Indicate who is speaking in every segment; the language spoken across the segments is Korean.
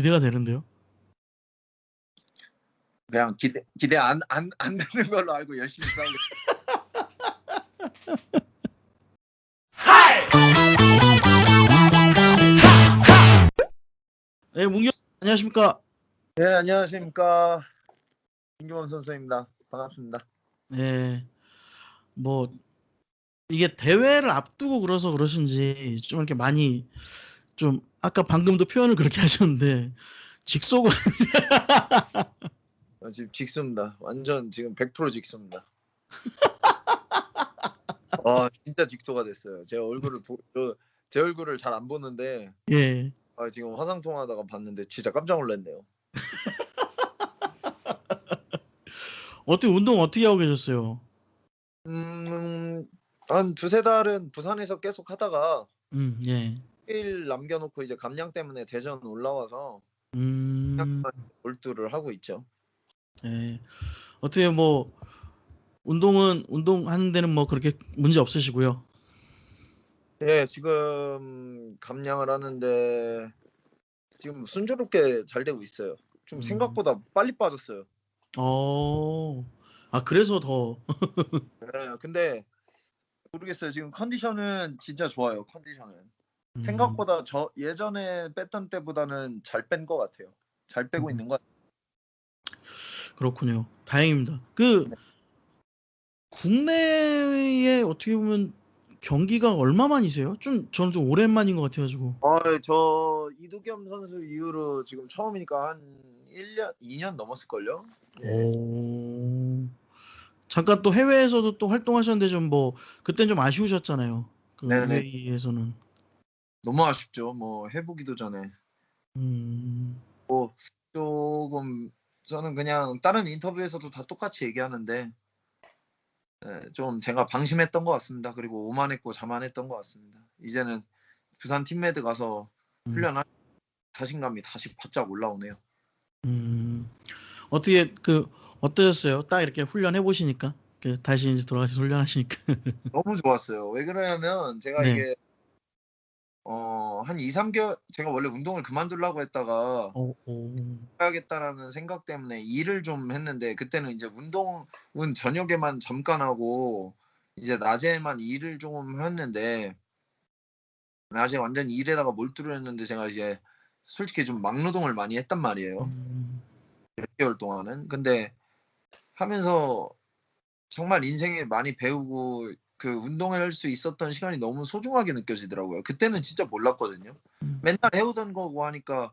Speaker 1: 기대가 되는데요.
Speaker 2: 그냥 기대 기대 안 안 안 되는 걸로 알고 열심히 싸우고
Speaker 1: 네, 문경 안녕하십니까?
Speaker 2: 네 안녕하십니까? 김규원 선수입니다. 반갑습니다.
Speaker 1: 네, 뭐 이게 대회를 앞두고 그래서 그러신지 좀 이렇게 많이 좀 아까 방금도 표현을 그렇게 하셨는데 직속은
Speaker 2: 어, 지금 직수입니다 완전 지금 100% 직수입니다 아 진짜 직소가 됐어요 제 얼굴을 보, 저, 제 얼굴을 잘 안 보는데
Speaker 1: 예.
Speaker 2: 아, 지금 화상 통화하다가 봤는데 진짜 깜짝 놀랐네요
Speaker 1: 어떻게 운동 어떻게 하고 계셨어요?
Speaker 2: 음, 한 두세 달은 부산에서 계속 하다가
Speaker 1: 음, 예.
Speaker 2: 일 남겨놓고 이제 감량 때문에 대전 올라와서
Speaker 1: 음,
Speaker 2: 몰두를 하고 있죠.
Speaker 1: 예. 어떻게 뭐 운동은 운동하는 데는 뭐 그렇게 문제 없으시고요.
Speaker 2: 예, 지금 감량을 하는데 지금 순조롭게 잘 되고 있어요. 좀
Speaker 1: 음.
Speaker 2: 생각보다 빨리 빠졌어요.
Speaker 1: 어, 아 그래서 더
Speaker 2: 예, 근데 모르겠어요. 지금 컨디션은 진짜 좋아요. 컨디션은
Speaker 1: 음,
Speaker 2: 생각보다 저 예전에 뺐던 때보다는 잘 뺀 것 같아요. 잘 빼고
Speaker 1: 음.
Speaker 2: 있는 것 같아요.
Speaker 1: 그렇군요. 다행입니다. 그
Speaker 2: 네.
Speaker 1: 국내에 어떻게 보면 경기가 얼마만이세요? 좀 저는 좀 오랜만인 것 같아가지고.
Speaker 2: 어, 저 이두겸 선수 이후로 지금 처음이니까 한 1년, 2년 넘었을걸요? 예.
Speaker 1: 오. 잠깐 또 해외에서도 또 활동하셨는데 좀 뭐 그땐 좀 아쉬우셨잖아요. 그
Speaker 2: 네네.
Speaker 1: UAE에서는.
Speaker 2: 너무 아쉽죠. 뭐 해보기도 전에
Speaker 1: 음,
Speaker 2: 조금 저는 그냥 다른 인터뷰에서도 다 똑같이 얘기하는데 예, 좀 제가 방심했던 것 같습니다. 그리고 오만했고 자만했던 것 같습니다. 이제는 부산 팀메드 가서
Speaker 1: 음.
Speaker 2: 훈련할 자신감이 다시 바짝 올라오네요.
Speaker 1: 음. 어떻게 그 어떠셨어요? 딱 이렇게 훈련해 보시니까 그 다시 이제 돌아가서 훈련하시니까.
Speaker 2: 너무 좋았어요. 왜 그러냐면 제가
Speaker 1: 네.
Speaker 2: 이게 어, 한 2, 3개월 제가 원래 운동을 그만두려고 했다가
Speaker 1: 어, 오.
Speaker 2: 해야겠다라는 생각 때문에 일을 좀 했는데 그때는 이제 운동은 저녁에만 잠깐 하고 이제 낮에만 일을 조금 했는데 낮에 완전 일에다가 몰두를 했는데 제가 이제 솔직히 좀 막노동을 많이 했단 말이에요.
Speaker 1: 음,
Speaker 2: 몇 개월 동안은. 근데 하면서 정말 인생에 많이 배우고 그 운동할 수 있었던 시간이 너무 소중하게 느껴지더라고요. 그때는 진짜 몰랐거든요.
Speaker 1: 음.
Speaker 2: 맨날 해오던 거고 하니까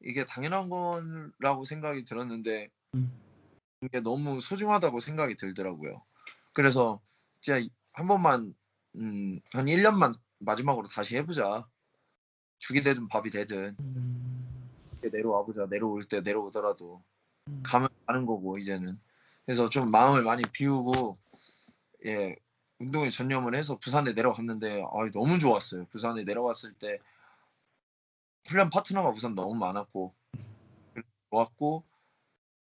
Speaker 2: 이게 당연한 거라고 생각이 들었는데
Speaker 1: 음.
Speaker 2: 이게 너무 소중하다고 생각이 들더라고요. 그래서 진짜 한 번만 음, 한 1년만 마지막으로 다시 해보자. 죽이 되든 밥이 되든
Speaker 1: 음,
Speaker 2: 이렇게 내려와 보자. 내려올 때 내려오더라도
Speaker 1: 음.
Speaker 2: 가면 가는 거고 이제는. 그래서 좀 마음을 많이 비우고 예 운동에 전념을 해서 부산에 내려갔는데 아, 너무 좋았어요. 부산에 내려왔을 때 훈련 파트너가 우선 너무 많았고 좋았고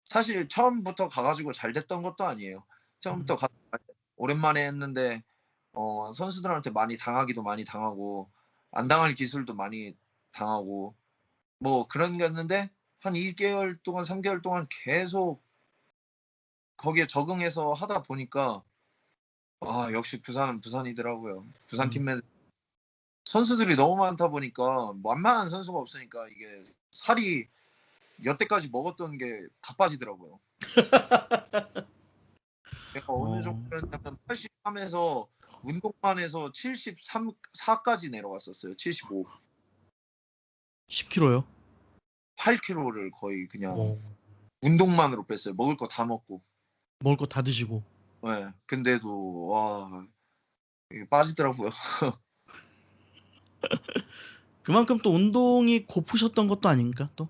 Speaker 2: 사실 처음부터 가가지고 잘 됐던 것도 아니에요. 처음부터 가, 오랜만에 했는데 어, 선수들한테 많이 당하기도 많이 당하고 안 당할 기술도 많이 당하고 뭐 그런 거였는데 한 2개월 동안 3개월 동안 계속 거기에 적응해서 하다 보니까 아 역시 부산은 부산이더라고요. 부산
Speaker 1: 음.
Speaker 2: 팀맨 선수들이 너무 많다 보니까 만만한 선수가 없으니까 이게 살이 여태까지 먹었던 게 다 빠지더라고요. 내가 어느
Speaker 1: 어.
Speaker 2: 정도였냐면 83에서 운동만 해서 73, 4까지 내려갔었어요. 75,
Speaker 1: 10kg요?
Speaker 2: 8kg를 거의 그냥
Speaker 1: 어,
Speaker 2: 운동만으로 뺐어요. 먹을 거 다 먹고.
Speaker 1: 먹을 거 다 드시고.
Speaker 2: 네, 근데도 와 이게 빠지더라고요.
Speaker 1: 그만큼 또 운동이 고프셨던 것도 아닌가 또?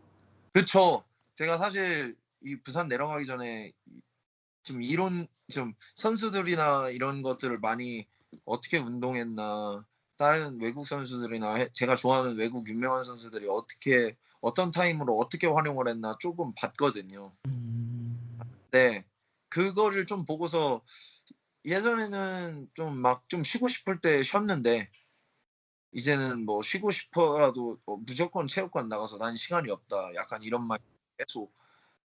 Speaker 2: 그쵸. 제가 사실 이 부산 내려가기 전에 좀 이론 좀 선수들이나 이런 것들을 많이 어떻게 운동했나 다른 외국 선수들이나 해- 제가 좋아하는 외국 유명한 선수들이 어떻게 어떤 타임으로 어떻게 활용을 했나 조금 봤거든요.
Speaker 1: 음,
Speaker 2: 네. 그거를 좀 보고서 예전에는 좀막좀 쉬고 싶을 때 쉬었는데 이제는 뭐 쉬고 싶어라도 어, 무조건 체육관 나가서 난 시간이 없다. 약간 이런 말 계속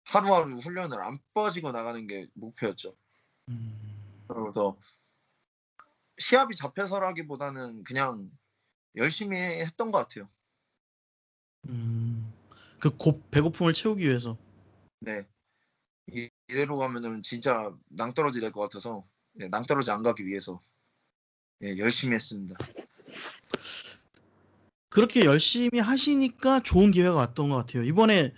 Speaker 2: 하루하루 훈련을 안 빠지고 나가는 게 목표였죠.
Speaker 1: 음,
Speaker 2: 그래서 시합이 잡혀서라기보다는 그냥 열심히 했던 것 같아요.
Speaker 1: 음, 그 고, 배고픔을 채우기 위해서.
Speaker 2: 네. 이- 이대로 가면은 진짜 낭떠러지 될 것 같아서 네, 낭떠러지 안 가기 위해서 예, 열심히 했습니다.
Speaker 1: 그렇게 열심히 하시니까 좋은 기회가 왔던 것 같아요. 이번에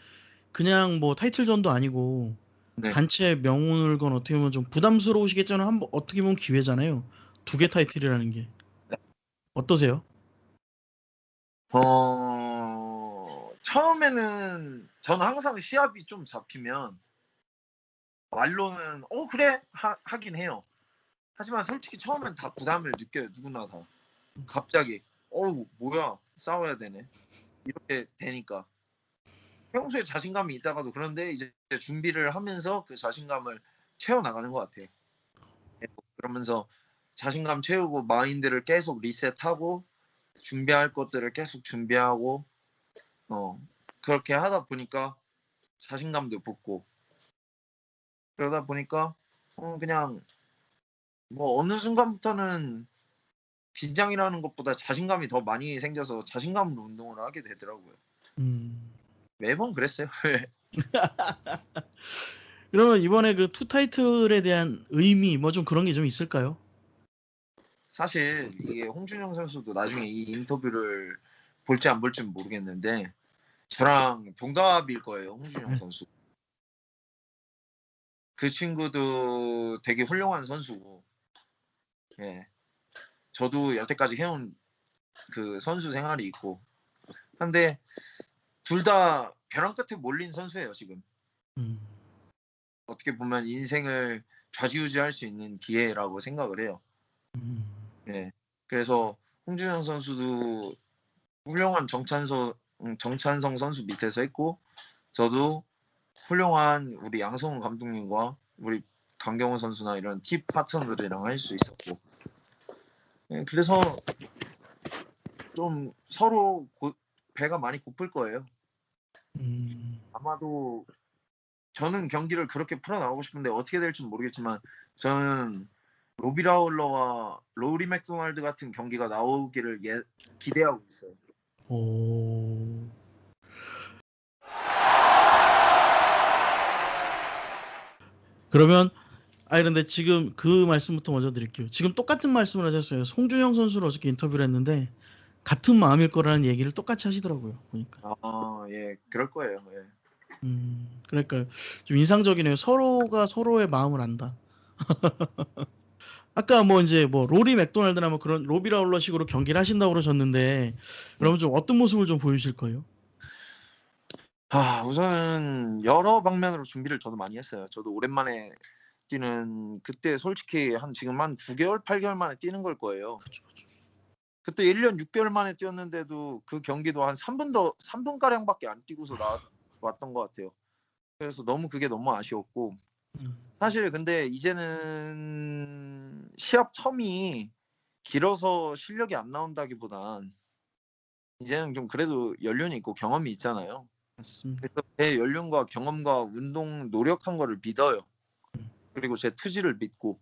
Speaker 1: 그냥 뭐 타이틀전도 아니고
Speaker 2: 네.
Speaker 1: 단체 명운을 건 어떻게 보면 좀 부담스러우시겠지만 한 번- 어떻게 보면 기회잖아요. 두 개 타이틀이라는 게. 어떠세요?
Speaker 2: 어, 처음에는 저는 항상 시합이 좀 잡히면 말로는 어 그래 하, 하긴 해요. 하지만 솔직히 처음엔 다 부담을 느껴요 누구나 다. 갑자기 어우 뭐야 싸워야 되네 이렇게 되니까 평소에 자신감이 있다가도 그런데 이제 준비를 하면서 그 자신감을 채워 나가는 것 같아요. 계속 그러면서 자신감 채우고 마인드를 계속 리셋하고 준비할 것들을 계속 준비하고 어 그렇게 하다 보니까 자신감도 붙고 그러다 보니까 어 그냥 뭐 어느 순간부터는 긴장이라는 것보다 자신감이 더 많이 생겨서 자신감으로 운동을 하게 되더라고요.
Speaker 1: 음.
Speaker 2: 매번 그랬어요.
Speaker 1: 그러면 이번에 그 투 타이틀에 대한 의미 뭐 좀 그런 게 좀 있을까요?
Speaker 2: 사실 이게 홍준영 선수도 나중에 이 인터뷰를 볼지 안 볼지는 모르겠는데 저랑 동갑일 거예요 홍준영
Speaker 1: 네.
Speaker 2: 선수. 그 친구도 되게 훌륭한 선수고, 예, 저도 여태까지 해온 그 선수 생활이 있고, 한데 둘 다 벼랑 끝에 몰린 선수예요 지금.
Speaker 1: 음.
Speaker 2: 어떻게 보면 인생을 좌지우지할 수 있는 기회라고 생각을 해요.
Speaker 1: 음.
Speaker 2: 예. 그래서 홍준영 선수도 훌륭한 정찬서 음, 정찬성 선수 밑에서 했고 저도 훌륭한 우리 양성훈 감독님과 우리 강경호 선수나 이런 팁 파트너들이랑 할 수 있었고 예, 그래서 좀 서로 고- 배가 많이 고플 거예요.
Speaker 1: 음.
Speaker 2: 아마도 저는 경기를 그렇게 풀어나가고 싶은데 어떻게 될지는 모르겠지만 저는 로비 라울러와 로리 맥도날드 같은 경기가 나오기를 예, 기대하고 있어요.
Speaker 1: 오. 그러면 아 그런데 지금 그 말씀부터 먼저 드릴게요. 지금 똑같은 말씀을 하셨어요. 송준영 선수를 어저께 인터뷰를 했는데 같은 마음일 거라는 얘기를 똑같이 하시더라고요. 보니까.
Speaker 2: 아, 예, 그럴 거예요. 예.
Speaker 1: 음, 그러니까 좀 인상적이네요. 서로가 서로의 마음을 안다. 아까 뭐 이제 뭐 로리 맥도날드나 뭐 그런 로비 라울러 식으로 경기를 하신다고 그러셨는데 그러면 좀 어떤 모습을 좀 보여주실 거예요?
Speaker 2: 아, 우선은 여러 방면으로 준비를 저도 많이 했어요. 저도 오랜만에 뛰는 그때 솔직히 한 지금 한 9개월, 8개월 만에 뛰는 걸 거예요.
Speaker 1: 그렇죠, 그렇죠.
Speaker 2: 그때 1년 6개월 만에 뛰었는데도 그 경기도 한 3분 더 3분 가량밖에 안 뛰고서 나 왔던 것 같아요. 그래서 너무 그게 너무 아쉬웠고
Speaker 1: 음,
Speaker 2: 사실 근데 이제는 시합 텀이 길어서 실력이 안 나온다기보단 이제는 좀 그래도 연륜이 있고 경험이 있잖아요.
Speaker 1: 맞습니다.
Speaker 2: 그래서 제 연륜과 경험과 운동 노력한 거를 믿어요.
Speaker 1: 음.
Speaker 2: 그리고 제 투지를 믿고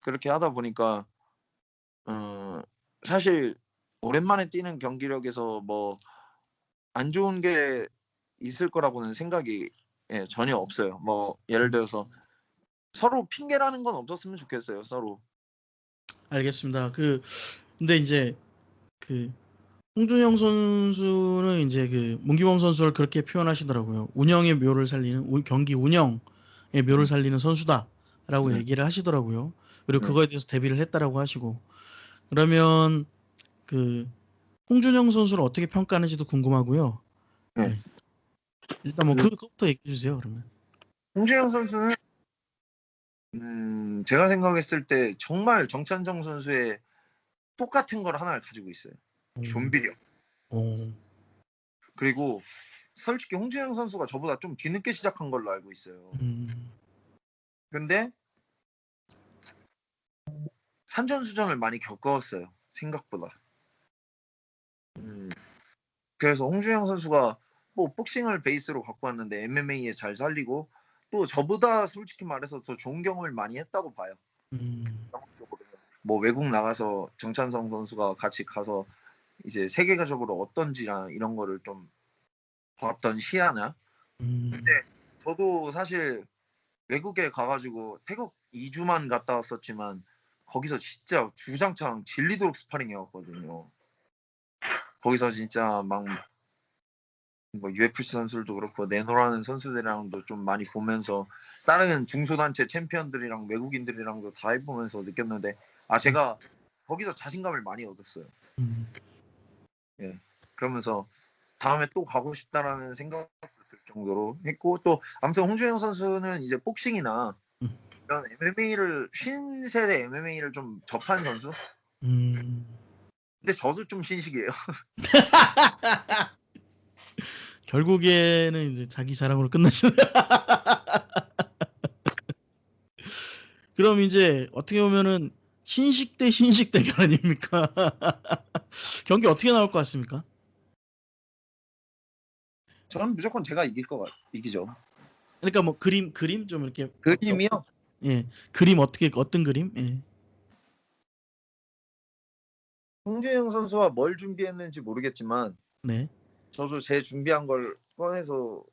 Speaker 2: 그렇게 하다 보니까 어, 사실 오랜만에 뛰는 경기력에서 뭐 안 좋은 게 있을 거라고는 생각이 예, 전혀 없어요. 뭐 예를 들어서 서로 핑계라는 건 없었으면 좋겠어요. 서로.
Speaker 1: 알겠습니다. 그 근데 이제 그 홍준영 선수는 이제 그 문기범 선수를 그렇게 표현하시더라고요. 운영의 묘를 살리는 우- 경기 운영의 묘를 살리는 선수다라고
Speaker 2: 네.
Speaker 1: 얘기를 하시더라고요. 그리고
Speaker 2: 네.
Speaker 1: 그거에 대해서 대비를 했다라고 하시고 그러면 그 홍준영 선수를 어떻게 평가하는지도 궁금하고요.
Speaker 2: 네.
Speaker 1: 일단 뭐
Speaker 2: 네.
Speaker 1: 그- 그것부터 얘기해 주세요. 그러면.
Speaker 2: 홍준영 선수는 음, 제가 생각했을 때 정말 정찬정 선수의 똑같은 걸 하나를 가지고 있어요.
Speaker 1: 음,
Speaker 2: 좀비력.
Speaker 1: 오.
Speaker 2: 그리고 솔직히 홍준영 선수가 저보다 좀 뒤늦게 시작한 걸로 알고 있어요.
Speaker 1: 음,
Speaker 2: 근데 산전수전을 많이 겪었어요. 생각보다. 그래서 홍준영 선수가 뭐 복싱을 베이스로 갖고 왔는데 MMA에 잘 살리고 또 저보다 솔직히 말해서 더 좋은 경험을 많이 했다고 봐요.
Speaker 1: 음,
Speaker 2: 쪽으로. 뭐 외국 나가서 정찬성 선수가 같이 가서 이제 세계적으로 어떤지나 이런 거를 좀 봤던 시야나
Speaker 1: 음,
Speaker 2: 근데 저도 사실 외국에 가가지고 태국 2주만 갔다 왔었지만 거기서 진짜 주장창 질리도록 스파링 해왔거든요. 거기서 진짜 막 뭐 UFC 선수들도 그렇고 내노라는 선수들이랑도 좀 많이 보면서 다른 중소단체 챔피언들이랑 외국인들이랑도 다 해보면서 느꼈는데 아 제가 거기서 자신감을 많이 얻었어요.
Speaker 1: 음.
Speaker 2: 그러면서 다음에 또 가고 싶다라는 생각도 들 정도로 했고 또 아무튼 홍준영 선수는 이제 복싱이나
Speaker 1: 음.
Speaker 2: 이런 MMA를 신세대 MMA를 좀 접한 선수.
Speaker 1: 음.
Speaker 2: 근데 저도 좀 신식이에요.
Speaker 1: 결국에는 이제 자기 자랑으로 끝나시네. 그럼 이제 어떻게 보면은 신식 대 신식 대결 아닙니까? 경기 어떻게 나올 것 같습니까?
Speaker 2: 저는 무조건 제가 이길 것 같, 이기죠.
Speaker 1: 그러니까 뭐 그림 그림 좀 이렇게
Speaker 2: 그림이요?
Speaker 1: 예 그림 어떻게 어떤 그림? 예.
Speaker 2: 홍준영 선수가 뭘 준비했는지 모르겠지만
Speaker 1: 네.
Speaker 2: 저도 제 준비한 걸 꺼내서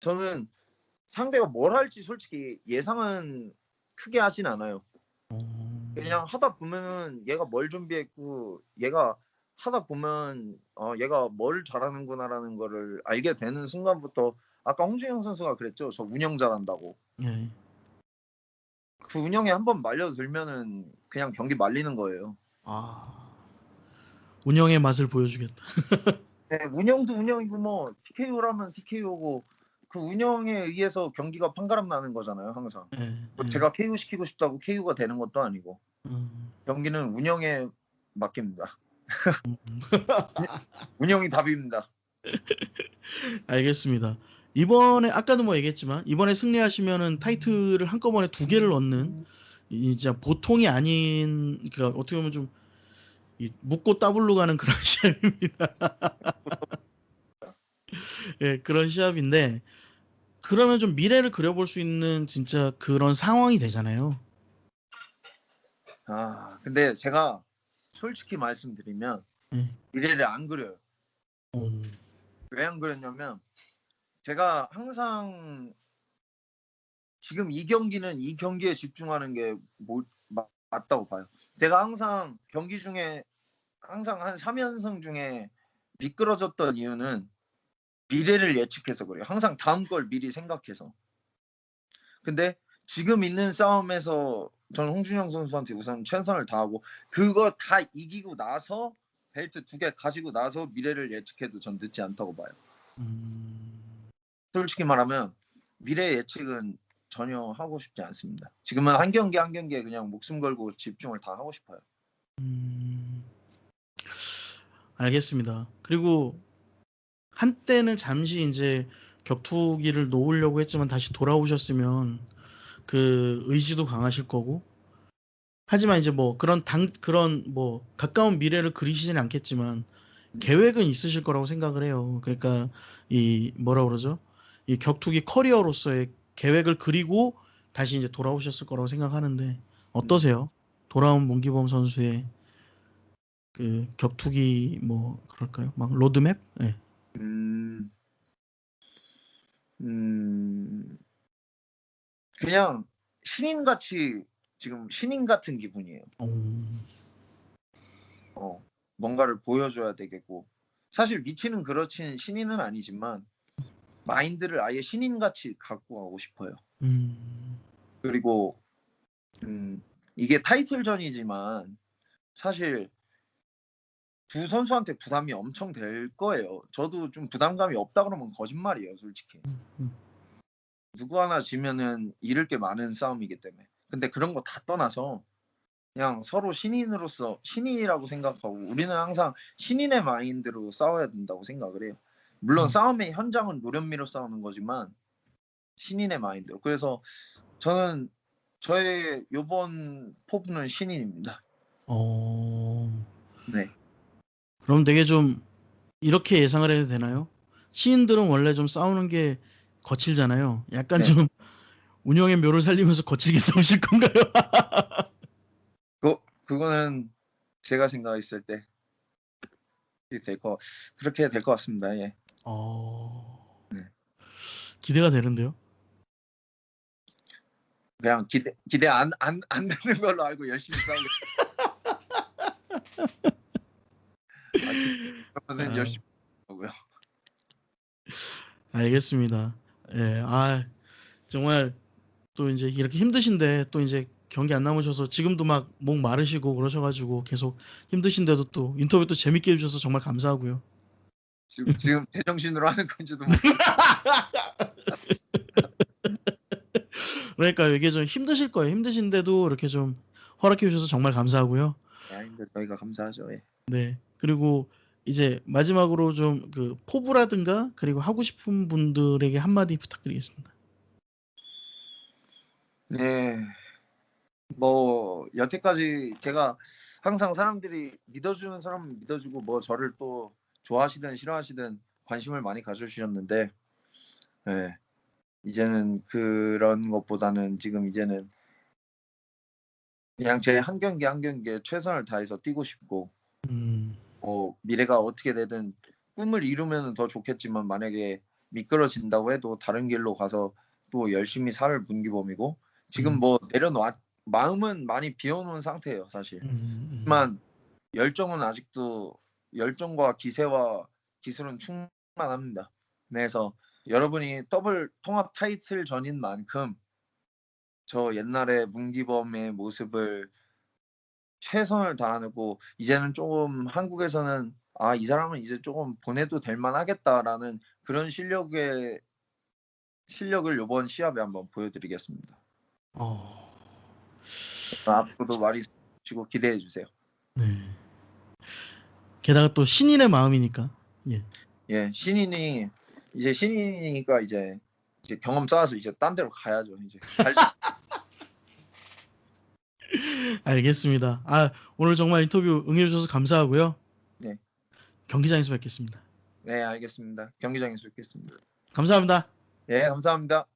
Speaker 2: 저는 상대가 뭘 할지 솔직히 예상은 크게 하진 않아요.
Speaker 1: 어...
Speaker 2: 그냥 하다 보면은 얘가 뭘 준비했고 얘가 하다 보면 어 얘가 뭘 잘하는구나라는 거를 알게 되는 순간부터 아까 홍준영 선수가 그랬죠. 저 운영 잘한다고.
Speaker 1: 예.
Speaker 2: 그 운영에 한번 말려들면은 그냥 경기 말리는 거예요.
Speaker 1: 아 운영의 맛을 보여주겠다.
Speaker 2: 네, 운영도 운영이고 뭐 TKO라면 TKO고 그 운영에 의해서 경기가 판가름 나는 거잖아요, 항상.
Speaker 1: 예.
Speaker 2: 뭐
Speaker 1: 예.
Speaker 2: 제가 KO 시키고 싶다고 KO가 되는 것도 아니고
Speaker 1: 음,
Speaker 2: 경기는 운영에 맡깁니다.
Speaker 1: 음.
Speaker 2: 운영이 답입니다.
Speaker 1: 알겠습니다. 이번에 아까도 뭐 얘기했지만 이번에 승리하시면은 타이틀을 한꺼번에 두 개를 얻는 이 진짜 보통이 아닌 그러니까 어떻게 보면 좀 이, 묻고 따블로 가는 그런 시합입니다. 예, 그런 시합인데 그러면 좀 미래를 그려볼 수 있는 진짜 그런 상황이 되잖아요.
Speaker 2: 아, 근데 제가 솔직히 말씀드리면
Speaker 1: 예.
Speaker 2: 미래를 안 그려요.
Speaker 1: 어,
Speaker 2: 왜안 그렸냐면 제가 항상 지금 이 경기는 이 경기에 집중하는 게 뭐, 마- 맞다고 봐요. 제가 항상 경기 중에 항상 한 3연승 중에 미끄러졌던 이유는 미래를 예측해서 그래요. 항상 다음 걸 미리 생각해서. 근데 지금 있는 싸움에서 저는 홍준영 선수한테 우선 최선을 다하고 그거 다 이기고 나서 벨트 두 개 가지고 나서 미래를 예측해도 전 늦지 않다고 봐요.
Speaker 1: 음,
Speaker 2: 솔직히 말하면 미래 예측은 전혀 하고 싶지 않습니다. 지금은 한 경기 한 경기에 그냥 목숨 걸고 집중을 다 하고 싶어요.
Speaker 1: 음, 알겠습니다. 그리고 한때는 잠시 이제 격투기를 놓으려고 했지만 다시 돌아오셨으면 그 의지도 강하실 거고 하지만 이제 뭐 그런 당 그런 뭐 가까운 미래를 그리시진 않겠지만 계획은 있으실 거라고 생각을 해요. 그러니까 이 뭐라 그러죠? 이 격투기 커리어로서의 계획을 그리고 다시 이제 돌아오셨을 거라고 생각하는데 어떠세요? 돌아온 문기범 선수의 그 격투기 뭐 그럴까요? 막 로드맵? 예.
Speaker 2: 음, 음, 그냥 신인같이 지금 신인 같은 기분이에요.
Speaker 1: 어,
Speaker 2: 어, 뭔가를 보여줘야 되겠고 사실 위치는 그렇진 신인은 아니지만 마인드를 아예 신인같이 갖고 가고 싶어요.
Speaker 1: 음,
Speaker 2: 그리고 음, 이게 타이틀전이지만 사실 두 선수한테 부담이 엄청 될 거예요. 저도 좀 부담감이 없다 그러면 거짓말이에요, 솔직히.
Speaker 1: 음.
Speaker 2: 누구 하나 지면은 잃을 게 많은 싸움이기 때문에. 근데 그런 거 다 떠나서 그냥 서로 신인으로서 신인이라고 생각하고 우리는 항상 신인의 마인드로 싸워야 된다고 생각을 해요. 물론
Speaker 1: 음.
Speaker 2: 싸움의 현장은 노련미로 싸우는 거지만 신인의 마인드로. 그래서 저는 저의 요번 포부는 신인입니다.
Speaker 1: 어,
Speaker 2: 네.
Speaker 1: 그럼 되게 좀 이렇게 예상을 해도 되나요? 시인들은 원래 좀 싸우는 게 거칠잖아요. 약간
Speaker 2: 네.
Speaker 1: 좀 운영의 묘를 살리면서 거칠게 싸우실 건가요?
Speaker 2: 그 그거는 제가 생각했을 때 될거 그렇게 될 것 같습니다. 예.
Speaker 1: 어...
Speaker 2: 네.
Speaker 1: 기대가 되는데요.
Speaker 2: 그냥 기대 기대 안 안 안 되는 걸로 알고 열심히 싸우겠습니다. 아, 그러면
Speaker 1: 아.
Speaker 2: 열심히 하고요.
Speaker 1: 알겠습니다. 예, 아 정말 또 이제 이렇게 힘드신데 또 이제 경기 안 남으셔서 지금도 막 목 마르시고 그러셔가지고 계속 힘드신데도 또 인터뷰 또 재밌게 해주셔서 정말 감사하고요.
Speaker 2: 지금 지금 제정신으로 하는 건지도 모르.
Speaker 1: 그러니까 이게 좀 힘드실 거예요. 힘드신데도 이렇게 좀 허락해 주셔서 정말 감사하고요.
Speaker 2: 아닌데 저희가 감사하죠. 예.
Speaker 1: 네. 그리고 이제 마지막으로 좀 그 포부라든가 그리고 하고 싶은 분들에게 한마디 부탁드리겠습니다.
Speaker 2: 네. 뭐 여태까지 제가 항상 사람들이 믿어주는 사람은 믿어주고 뭐 저를 또 좋아하시든 싫어하시든 관심을 많이 가져주셨는데 네. 이제는 그런 것보다는 지금 이제는 그냥 제 한 경기 한 경기에 최선을 다해서 뛰고 싶고
Speaker 1: 음,
Speaker 2: 뭐 미래가 어떻게 되든 꿈을 이루면 더 좋겠지만 만약에 미끄러진다고 해도 다른 길로 가서 또 열심히 살 문기범이고 지금
Speaker 1: 음.
Speaker 2: 뭐 내려놓아 마음은 많이 비워놓은 상태예요 사실.
Speaker 1: 음, 음.
Speaker 2: 하지만 열정은 아직도 열정과 기세와 기술은 충만합니다. 그래서 여러분이 더블 통합 타이틀 전인 만큼 저 옛날에 문기범의 모습을 최선을 다하고 이제는 조금 한국에서는 아 이 사람은 이제 조금 보내도 될 만하겠다라는 그런 실력의 실력을 이번 시합에 한번 보여드리겠습니다.
Speaker 1: 어,
Speaker 2: 앞으로도 많이 주고 기대해 주세요.
Speaker 1: 네. 게다가 또 신인의 마음이니까.
Speaker 2: 예, 신인이 이제 신인이니까 이제 이제 경험 쌓아서 이제 딴 데로 가야죠. 이제 갈 수-
Speaker 1: 알겠습니다. 아, 오늘 정말 인터뷰 응해주셔서 감사하고요.
Speaker 2: 네.
Speaker 1: 경기장에서 뵙겠습니다.
Speaker 2: 네, 알겠습니다. 경기장에서 뵙겠습니다.
Speaker 1: 감사합니다.
Speaker 2: 예, 감사합니다.